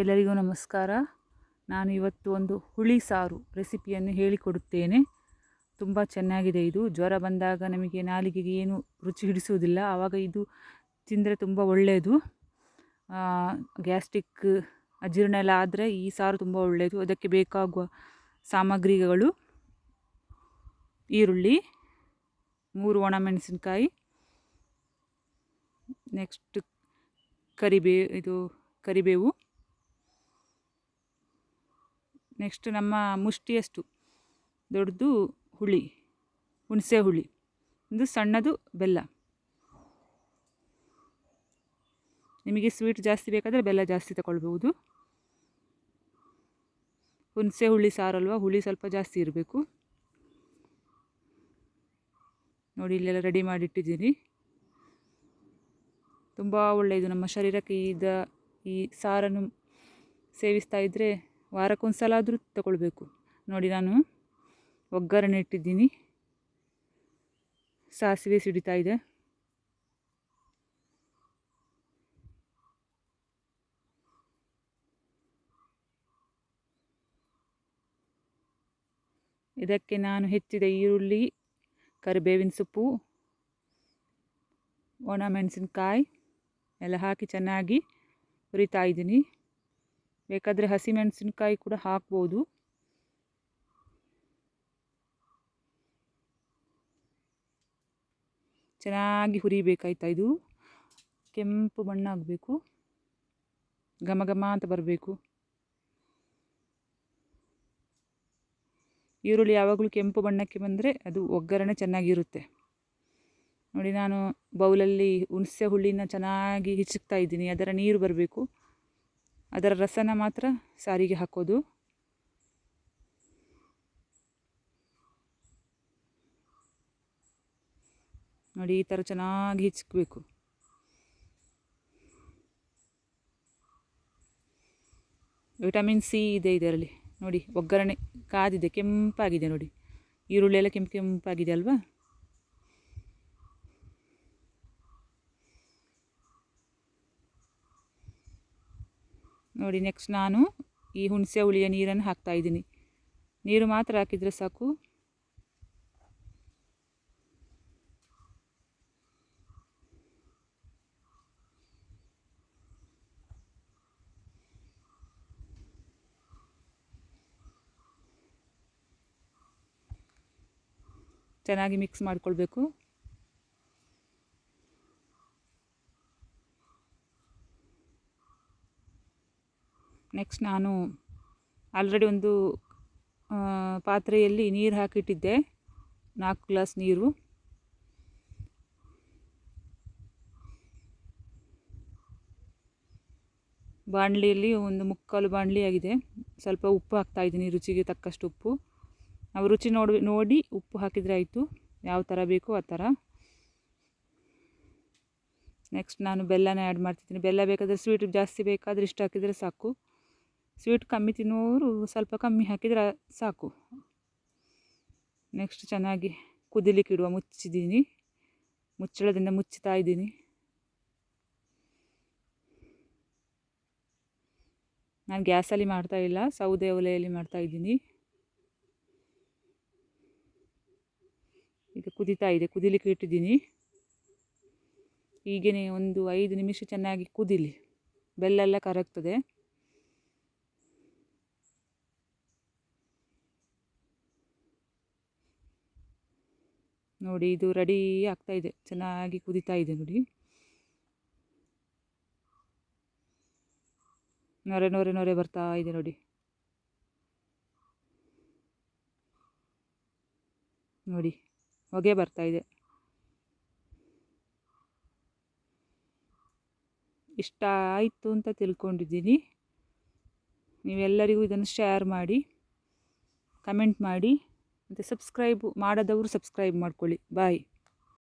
ಎಲ್ಲರಿಗೂ ನಮಸ್ಕಾರ. ನಾನು ಇವತ್ತು ಒಂದು ಹುಳಿ ಸಾರು ರೆಸಿಪಿಯನ್ನು ಹೇಳಿಕೊಡುತ್ತೇನೆ. ತುಂಬ ಚೆನ್ನಾಗಿದೆ ಇದು. ಜ್ವರ ಬಂದಾಗ ನಮಗೆ ನಾಲಿಗೆಗೆ ಏನು ರುಚಿ ಹಿಡಿಸುವುದಿಲ್ಲ. ಆವಾಗ ಇದು ತಿಂದರೆ ತುಂಬ ಒಳ್ಳೆಯದು ಗ್ಯಾಸ್ಟ್ರಿಕ್ ಅಜೀರ್ಣ ಎಲ್ಲ ಆದರೆ ಈ ಸಾರು ತುಂಬ ಒಳ್ಳೆಯದು ಅದಕ್ಕೆ ಬೇಕಾಗುವ ಸಾಮಗ್ರಿಗಳು ಈರುಳ್ಳಿ, ಮೂರು ಒಣಮೆಣಸಿನ್ಕಾಯಿ, ನೆಕ್ಸ್ಟ್ ಕರಿಬೇ, ಇದು ಕರಿಬೇವು. ನೆಕ್ಸ್ಟ್ ನಮ್ಮ ಮುಷ್ಟಿಯಷ್ಟು ದೊಡ್ಡದು ಹುಳಿ, ಹುಣಸೆ ಹುಳಿ, ಒಂದು ಸಣ್ಣದು ಬೆಲ್ಲ. ನಿಮಗೆ ಸ್ವೀಟ್ ಜಾಸ್ತಿ ಬೇಕಾದರೆ ಬೆಲ್ಲ ಜಾಸ್ತಿ ತಗೊಳ್ಬೋದು ಹುಣಸೆ ಹುಳಿ ಸಾರಲ್ವ ಹುಳಿ ಸ್ವಲ್ಪ ಜಾಸ್ತಿ ಇರಬೇಕು. ನೋಡಿ, ಇಲ್ಲೆಲ್ಲ ರೆಡಿ ಮಾಡಿಟ್ಟಿದ್ದೀನಿ. ತುಂಬ ಒಳ್ಳೆಯದು, ನಮ್ಮ ಶರೀರಕ್ಕೆ ಈದ ಈ ಸಾರನ್ನು ಸೇವಿಸ್ತಾ ಇದ್ದರೆ ವಾರಕ್ಕೊಂದು ಸಲ ಆದರೂ ತಗೊಳ್ಬೇಕು. ನೋಡಿ ನಾನು ಒಗ್ಗರಣೆ ಇಟ್ಟಿದ್ದೀನಿ. ಸಾಸಿವೆ ಸಿಡಿತಾ ಇದೆ. ಇದಕ್ಕೆ ನಾನು ಹೆಚ್ಚಿದ ಈರುಳ್ಳಿ, ಕರಿಬೇವಿನ ಸೊಪ್ಪು, ಒಣ ಮೆಣಸಿನಕಾಯಿ ಎಲ್ಲ ಹಾಕಿ ಚೆನ್ನಾಗಿ ಹುರಿತಾ ಇದ್ದೀನಿ. ಬೇಕಾದರೆ ಹಸಿಮೆಣಸಿನ್ಕಾಯಿ ಕೂಡ ಹಾಕ್ಬೋದು. ಚೆನ್ನಾಗಿ ಹುರಿಬೇಕಾಯ್ತಾ ಇದು? ಕೆಂಪು ಬಣ್ಣ ಆಗಬೇಕು ಘಮ ಘಮ ಅಂತ ಬರಬೇಕು. ಈರುಳ್ಳಿ ಯಾವಾಗಲೂ ಕೆಂಪು ಬಣ್ಣಕ್ಕೆ ಬಂದರೆ ಅದು ಒಗ್ಗರಣೆ ಚೆನ್ನಾಗಿರುತ್ತೆ. ನೋಡಿ ನಾನು ಬೌಲಲ್ಲಿ ಹುಣಸೆ ಹುಳಿನ ಚೆನ್ನಾಗಿ ಹಿಚಕ್ತಾ ಇದ್ದೀನಿ. ಅದರ ನೀರು ಬರಬೇಕು. ಅದರ ರಸನ ಮಾತ್ರ ಸಾರಿಗೆ ಹಾಕೋದು. ನೋಡಿ, ಈ ಥರ ಚೆನ್ನಾಗಿ ಹಿಚ್ಕಬೇಕು ವಿಟಮಿನ್ ಸಿ ಇದೆ ಇದರಲ್ಲಿ. ನೋಡಿ, ಒಗ್ಗರಣೆ ಕಾದಿದೆ, ಕೆಂಪಾಗಿದೆ ನೋಡಿ. ಈರುಳ್ಳಿ ಎಲ್ಲ ಕೆಂಪು ಕೆಂಪಾಗಿದೆ ಅಲ್ವಾ? ನೋಡಿ ನೆಕ್ಸ್ಟ್ ನಾನು ಈ ಹುಣಸೆ ಹುಳಿಯ ನೀರನ್ನು ಹಾಕ್ತಾ ಇದ್ದೀನಿ. ನೀರು ಮಾತ್ರ ಹಾಕಿದರೆ ಸಾಕು. ಚೆನ್ನಾಗಿ ಮಿಕ್ಸ್ ಮಾಡಿಕೊಳ್ಬೇಕು. ನೆಕ್ಸ್ಟ್ ನಾನು ಆಲ್ರೆಡಿ ಒಂದು ಪಾತ್ರೆಯಲ್ಲಿ ನೀರು ಹಾಕಿಟ್ಟಿದ್ದೆ. ನಾಲ್ಕು ಗ್ಲಾಸ್ ನೀರು. ಬಾಣಲಿಯಲ್ಲಿ ಒಂದು ಮುಕ್ಕಾಲು ಬಾಣಲಿ ಆಗಿದೆ. ಸ್ವಲ್ಪ ಉಪ್ಪು ಹಾಕ್ತಾ ಇದ್ದೀನಿ, ರುಚಿಗೆ ತಕ್ಕಷ್ಟು ಉಪ್ಪು. ನಾವು ರುಚಿ ನೋಡಿ ನೋಡಿ ಉಪ್ಪು ಹಾಕಿದರೆ ಆಯಿತು. ಯಾವ ಥರ ಬೇಕೋ ಆ ಥರ ನೆಕ್ಸ್ಟ್ ನಾನು ಬೆಲ್ಲನ ಆ್ಯಡ್ ಮಾಡ್ತಿದ್ದೀನಿ. ಬೆಲ್ಲ ಬೇಕಾದರೆ ಸ್ವೀಟ್ ಜಾಸ್ತಿ ಬೇಕಾದರೆ ಇಷ್ಟು ಹಾಕಿದರೆ ಸಾಕು. ಸ್ವೀಟ್ ಕಮ್ಮಿ ತಿನ್ನುವವರು ಸ್ವಲ್ಪ ಕಮ್ಮಿ ಹಾಕಿದರೆ ಸಾಕು. ನೆಕ್ಸ್ಟ್ ಚೆನ್ನಾಗಿ ಕುದಿಲಿಕ್ಕೆ ಇಡುವ, ಮುಚ್ಚಿದ್ದೀನಿ. ಮುಚ್ಚಳದಿಂದ ಮುಚ್ಚುತ್ತಾ ಇದ್ದೀನಿ. ನಾನು ಗ್ಯಾಸಲ್ಲಿ ಮಾಡ್ತಾ ಇಲ್ಲ, ಸೌದೆ ಒಲೆಯಲ್ಲಿ ಮಾಡ್ತಾ ಇದ್ದೀನಿ. ಈಗ ಕುದಿತಾ ಇದೆ, ಕುದಿಲಿಕ್ಕೆ ಇಟ್ಟಿದ್ದೀನಿ. ಹೀಗೇ ಒಂದು ಐದು ನಿಮಿಷ ಚೆನ್ನಾಗಿ ಕುದಿಲಿ. ಬೆಲ್ಲ ಕರಗ್ತದೆ. ನೋಡಿ, ಇದು ರೆಡಿ ಆಗ್ತಾ ಇದೆ. ಚೆನ್ನಾಗಿ ಕುದೀತಾ ಇದೆ ನೋಡಿ. ನೊರೆ ನೊರೆ ನೊರೆ ಬರ್ತಾ ಇದೆ ನೋಡಿ. ನೋಡಿ, ಹೊಗೆ ಬರ್ತಾ ಇದೆ. ಇಷ್ಟ ಆಯಿತು ಅಂತ ತಿಳ್ಕೊಂಡಿದ್ದೀನಿ. ನೀವೆಲ್ಲರಿಗೂ ಇದನ್ನು ಶೇರ್ ಮಾಡಿ ಕಮೆಂಟ್ ಮಾಡಿ. ಮತ್ತು ಸಬ್ಸ್ಕ್ರೈಬ್ ಮಾಡದವರು ಸಬ್ಸ್ಕ್ರೈಬ್ ಮಾಡ್ಕೊಳ್ಳಿ. ಬಾಯ್